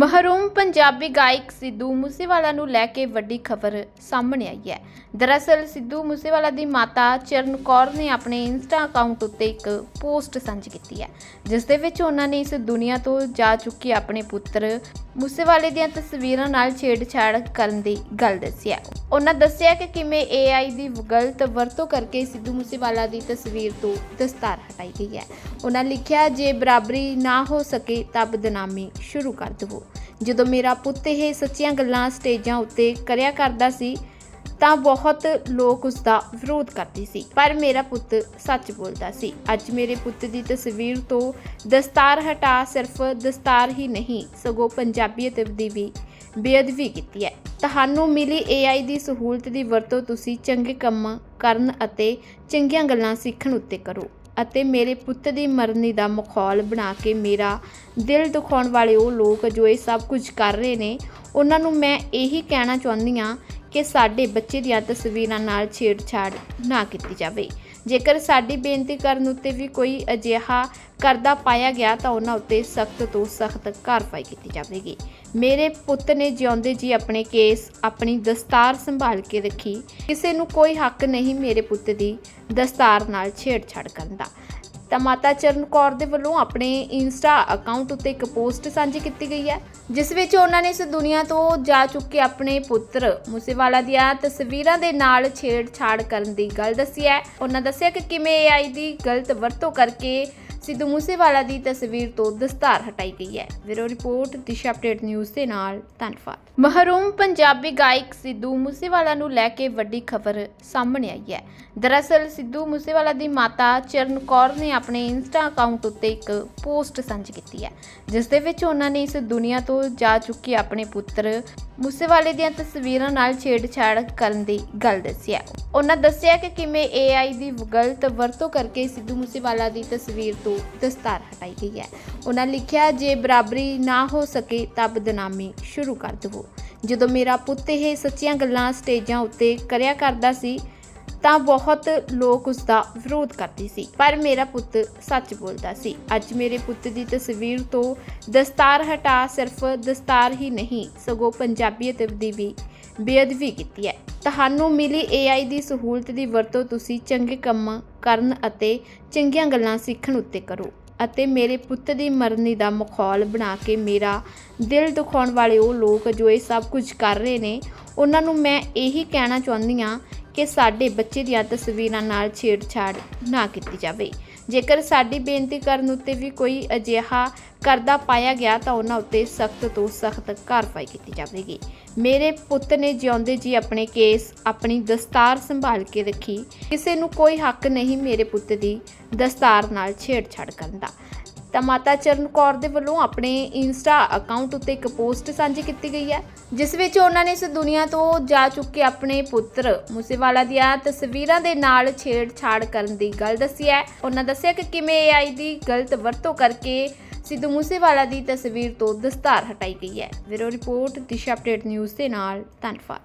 ਮਹਰੂਮ ਪੰਜਾਬੀ ਗਾਇਕ ਸਿੱਧੂ ਮੂਸੇਵਾਲਾ ਨੂੰ ਲੈ ਕੇ ਵੱਡੀ ਖਬਰ ਸਾਹਮਣੇ ਆਈ ਹੈ। ਦਰਅਸਲ, ਸਿੱਧੂ ਮੂਸੇਵਾਲਾ ਦੀ ਮਾਤਾ ਚਰਨ ਕੌਰ ਨੇ ਆਪਣੇ ਇੰਸਟਾ ਅਕਾਊਂਟ ਉੱਤੇ ਇੱਕ ਪੋਸਟ ਸਾਂਝੀ ਕੀਤੀ ਹੈ, ਜਿਸ ਦੇ ਵਿੱਚ ਉਹਨਾਂ ਨੇ ਇਸ ਦੁਨੀਆ ਤੋਂ ਜਾ ਚੁੱਕੇ ਆਪਣੇ ਪੁੱਤਰ ਮੂਸੇਵਾਲੇ ਦੀਆਂ ਤਸਵੀਰਾਂ ਨਾਲ ਛੇੜਛਾੜ ਕਰਨ ਦੀ ਗੱਲ ਦੱਸੀ ਹੈ। ਉਹਨਾਂ ਦੱਸਿਆ ਕਿ ਕਿਵੇਂ AI ਦੀ ਗਲਤ ਵਰਤੋਂ ਕਰਕੇ ਸਿੱਧੂ ਮੂਸੇਵਾਲਾ ਦੀ ਤਸਵੀਰ ਤੋਂ ਦਸਤਾਰ ਹਟਾਈ ਗਈ ਹੈ। ਉਹਨਾਂ ਲਿਖਿਆ, ਜੇ ਬਰਾਬਰੀ ਨਾ ਹੋ ਸਕੇ ਤਾਂ ਬਦਨਾਮੀ ਸ਼ੁਰੂ ਕਰ ਦੇਵੋ। ਜਦੋਂ ਮੇਰਾ ਪੁੱਤ ਇਹ ਸੱਚੀਆਂ ਗੱਲਾਂ ਸਟੇਜਾਂ ਉੱਤੇ ਕਰਿਆ ਕਰਦਾ ਸੀ, ਤਾਂ ਬਹੁਤ ਲੋਕ ਉਸ ਦਾ ਵਿਰੋਧ ਕਰਦੇ ਸੀ। ਪਰ ਮੇਰਾ ਪੁੱਤ ਸੱਚ ਬੋਲਦਾ ਸੀ। ਅੱਜ ਮੇਰੇ ਪੁੱਤ ਦੀ ਤਸਵੀਰ ਤੋਂ ਦਸਤਾਰ ਹਟਾ ਸਿਰਫ ਦਸਤਾਰ ਹੀ ਨਹੀਂ, ਸਗੋਂ ਪੰਜਾਬੀਅਤ ਦੀ ਵੀ ਬੇਅਦਬੀ ਕੀਤੀ ਹੈ। ਤੁਹਾਨੂੰ ਮਿਲੀ AI ਦੀ ਸਹੂਲਤ ਦੀ ਵਰਤੋਂ ਤੁਸੀਂ ਚੰਗੇ ਕੰਮ ਕਰਨ ਅਤੇ ਚੰਗੀਆਂ ਗੱਲਾਂ ਸਿੱਖਣ ਉੱਤੇ ਕਰੋ। ਅਤੇ ਮੇਰੇ ਪੁੱਤ ਦੀ ਮਰਨੀ ਦਾ ਮਖੌਲ ਬਣਾ ਕੇ ਮੇਰਾ ਦਿਲ ਦੁਖਾਉਣ ਵਾਲੇ ਉਹ ਲੋਕ ਜੋ ਇਹ ਸਭ ਕੁਝ ਕਰ ਰਹੇ ਨੇ, ਉਹਨਾਂ ਨੂੰ ਮੈਂ ਇਹੀ ਕਹਿਣਾ ਚਾਹੁੰਦੀ ਹਾਂ ਕਿ ਸਾਡੇ ਬੱਚੇ ਦੀਆਂ ਤਸਵੀਰਾਂ ਨਾਲ ਛੇੜਛਾੜ ਨਾ ਕੀਤੀ ਜਾਵੇ। ਜੇਕਰ ਸਾਡੀ ਬੇਨਤੀ ਕਰਨ ਉੱਤੇ ਵੀ ਕੋਈ ਅਜਿਹਾ ਕਰਦਾ ਪਾਇਆ ਗਿਆ ਤਾਂ ਉਹਨਾਂ ਉੱਤੇ ਸਖਤ ਤੋਂ ਸਖਤ ਕਾਰਵਾਈ ਕੀਤੀ ਜਾਵੇਗੀ। ਮੇਰੇ ਪੁੱਤ ਨੇ ਜਿਉਂਦੇ ਜੀ ਆਪਣੇ ਕੇਸ ਆਪਣੀ ਦਸਤਾਰ ਸੰਭਾਲ ਕੇ ਰੱਖੀ। ਕਿਸੇ ਨੂੰ ਕੋਈ ਹੱਕ ਨਹੀਂ ਮੇਰੇ ਪੁੱਤ ਦੀ ਦਸਤਾਰ ਨਾਲ ਛੇੜਛਾੜ ਕਰਨ ਦਾ। ਤਾਂ ਮਾਤਾ ਚਰਨ ਕੌਰ ਦੇ ਵੱਲੋਂ ਆਪਣੇ ਇੰਸਟਾ ਅਕਾਊਂਟ ਉੱਤੇ ਇੱਕ ਪੋਸਟ ਸਾਂਝੀ ਕੀਤੀ ਗਈ ਹੈ, ਜਿਸ ਵਿੱਚ ਉਹਨਾਂ ਨੇ ਇਸ ਦੁਨੀਆ ਤੋਂ ਜਾ ਚੁੱਕੇ ਆਪਣੇ ਪੁੱਤਰ ਮੂਸੇਵਾਲਾ ਦੀਆਂ ਤਸਵੀਰਾਂ ਦੇ ਨਾਲ ਛੇੜਛਾੜ ਕਰਨ ਦੀ ਗੱਲ ਦੱਸੀ ਹੈ। ਉਹਨਾਂ ਦੱਸਿਆ ਕਿ ਕਿਵੇਂ AI ਦੀ ਗਲਤ ਵਰਤੋਂ ਕਰਕੇ ਸਿੱਧੂ ਮੂਸੇਵਾਲਾ ਦੀ ਤਸਵੀਰ ਤੋਂ ਦਸਤਾਰ ਹਟਾਈ ਗਈ ਹੈ। ਵੀਰੋ ਰਿਪੋਰਟ, ਦਿਸ਼ਾ ਅਪਡੇਟ ਨਿਊਜ਼ ਦੇ ਨਾਲ ਧੰਨਵਾਦ। ਮਹਰੂਮ ਪੰਜਾਬੀ ਗਾਇਕ ਸਿੱਧੂ ਮੂਸੇਵਾਲਾ ਨੂੰ ਲੈ ਕੇ ਵੱਡੀ ਖਬਰ ਸਾਹਮਣੇ ਆਈ ਹੈ। ਦਰਅਸਲ, ਸਿੱਧੂ ਮੂਸੇਵਾਲਾ ਦੀ ਮਾਤਾ ਚਰਨ ਕੌਰ ਨੇ ਆਪਣੇ ਇੰਸਟਾ ਅਕਾਊਂਟ ਉੱਤੇ ਇੱਕ ਪੋਸਟ ਸਾਂਝੀ ਕੀਤੀ ਹੈ, ਜਿਸ ਦੇ ਵਿੱਚ ਉਹਨਾਂ ਨੇ ਇਸ ਦੁਨੀਆ ਤੋਂ ਜਾ ਚੁੱਕੇ ਆਪਣੇ ਪੁੱਤਰ ਮੂਸੇਵਾਲੇ ਦੀਆਂ ਤਸਵੀਰਾਂ ਨਾਲ ਛੇੜਛਾੜ ਕਰਨ ਦੀ ਗੱਲ ਦੱਸੀ ਹੈ। ਉਹਨਾਂ ਦੱਸਿਆ ਕਿ ਕਿਵੇਂ AI ਦੀ ਗਲਤ ਵਰਤੋਂ ਕਰਕੇ ਸਿੱਧੂ ਮੂਸੇਵਾਲਾ ਦੀ ਤਸਵੀਰ ਤੋਂ ਦਸਤਾਰ ਹਟਾਈ ਗਈ ਹੈ। ਉਹਨਾਂ ਲਿਖਿਆ, ਜੇ ਬਰਾਬਰੀ ਨਾ ਹੋ ਸਕੇ ਤਾਂ ਬਦਨਾਮੀ ਸ਼ੁਰੂ ਕਰ ਦੇਵੋ। ਜਦੋਂ ਮੇਰਾ ਪੁੱਤ ਇਹ ਸੱਚੀਆਂ ਗੱਲਾਂ ਸਟੇਜਾਂ ਉੱਤੇ ਕਰਿਆ ਕਰਦਾ ਸੀ, ਤਾਂ ਬਹੁਤ ਲੋਕ ਉਸ ਦਾ ਵਿਰੋਧ ਕਰਦੇ ਸੀ। ਪਰ ਮੇਰਾ ਪੁੱਤ ਸੱਚ ਬੋਲਦਾ ਸੀ। ਅੱਜ ਮੇਰੇ ਪੁੱਤ ਦੀ ਤਸਵੀਰ ਤੋਂ ਦਸਤਾਰ ਹਟਾ ਸਿਰਫ ਦਸਤਾਰ ਹੀ ਨਹੀਂ, ਸਗੋਂ ਪੰਜਾਬੀਅਤ ਦੀ ਵੀ ਬੇਅਦਬੀ ਕੀਤੀ ਹੈ। ਤੁਹਾਨੂੰ ਮਿਲੀ AI ਦੀ ਸਹੂਲਤ ਦੀ ਵਰਤੋਂ ਤੁਸੀਂ ਚੰਗੇ ਕੰਮ ਕਰਨ ਅਤੇ ਚੰਗੀਆਂ ਗੱਲਾਂ ਸਿੱਖਣ ਉੱਤੇ ਕਰੋ ਅਤੇ ਮੇਰੇ ਪੁੱਤ ਦੀ ਮਰਨੀ ਦਾ ਮਖੌਲ ਬਣਾ ਕੇ ਮੇਰਾ ਦਿਲ ਦੁਖਾਉਣ ਵਾਲੇ ਉਹ ਲੋਕ ਜੋ ਇਹ ਸਭ ਕੁਝ ਕਰ ਰਹੇ ਨੇ, ਉਹਨਾਂ ਨੂੰ ਮੈਂ ਇਹੀ ਕਹਿਣਾ ਚਾਹੁੰਦੀ ਹਾਂ ਕਿ ਸਾਡੇ ਬੱਚੇ ਦੀਆਂ ਤਸਵੀਰਾਂ ਨਾਲ ਛੇੜਛਾੜ ਨਾ ਕੀਤੀ ਜਾਵੇ। ਜੇਕਰ ਸਾਡੀ ਬੇਨਤੀ ਕਰਨ ਉੱਤੇ ਵੀ ਕੋਈ ਅਜਿਹਾ ਕਰਦਾ ਪਾਇਆ ਗਿਆ ਤਾਂ ਉਹਨਾਂ ਉੱਤੇ ਸਖਤ ਤੋਂ ਸਖਤ ਕਾਰਵਾਈ ਕੀਤੀ ਜਾਵੇਗੀ। ਮੇਰੇ ਪੁੱਤ ਨੇ ਜਿਉਂਦੇ ਜੀ ਆਪਣੇ ਕੇਸ ਆਪਣੀ ਦਸਤਾਰ ਸੰਭਾਲ ਕੇ ਰੱਖੀ। ਕਿਸੇ ਨੂੰ ਕੋਈ ਹੱਕ ਨਹੀਂ ਮੇਰੇ ਪੁੱਤ ਦੀ ਦਸਤਾਰ ਨਾਲ ਛੇੜਛਾੜ ਕਰਨ ਦਾ। ਤਾਂ ਮਾਤਾ ਚਰਨ ਕੌਰ ਦੇ ਵੱਲੋਂ ਆਪਣੇ ਇੰਸਟਾ ਅਕਾਊਂਟ ਉੱਤੇ ਇੱਕ ਪੋਸਟ ਸਾਂਝੀ ਕੀਤੀ ਗਈ ਹੈ, ਜਿਸ ਵਿੱਚ ਉਹਨਾਂ ਨੇ ਇਸ ਦੁਨੀਆ ਤੋਂ ਜਾ ਚੁੱਕੇ ਆਪਣੇ ਪੁੱਤਰ ਮੂਸੇਵਾਲਾ ਦੀਆਂ ਤਸਵੀਰਾਂ ਦੇ ਨਾਲ ਛੇੜਛਾੜ ਕਰਨ ਦੀ ਗੱਲ ਦੱਸੀ ਹੈ। ਉਹਨਾਂ ਦੱਸਿਆ ਕਿ ਕਿਵੇਂ AI ਦੀ ਗਲਤ ਵਰਤੋਂ ਕਰਕੇ ਸਿੱਧੂ ਮੂਸੇਵਾਲਾ ਦੀ ਤਸਵੀਰ ਤੋਂ ਦਸਤਾਰ ਹਟਾਈ ਗਈ ਹੈ। Bureau report, Disha update news ਦੇ ਨਾਲ ਧੰਨਵਾਦ।